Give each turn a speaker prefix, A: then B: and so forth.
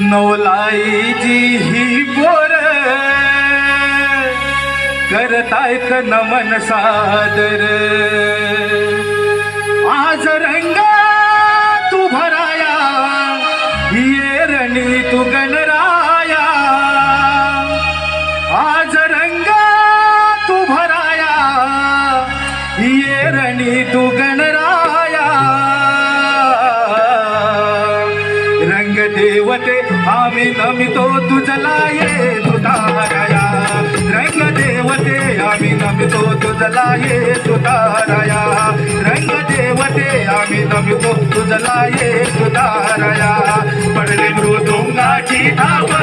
A: नवलाईची ही पोर करतायत नमन सादर. आज रंग तू भराया ये रणी तू गणराया. आज रंग तू भराया ये रणी तू गण रंग देवते आम्ही नमितो तुझला ये तुताराया. रंग देवते आम्ही नमितो तुझला ये तुताराया. रंग देवते आम्ही नमितो तुझला ये तुताराया. पडले मृदुंगाची थाप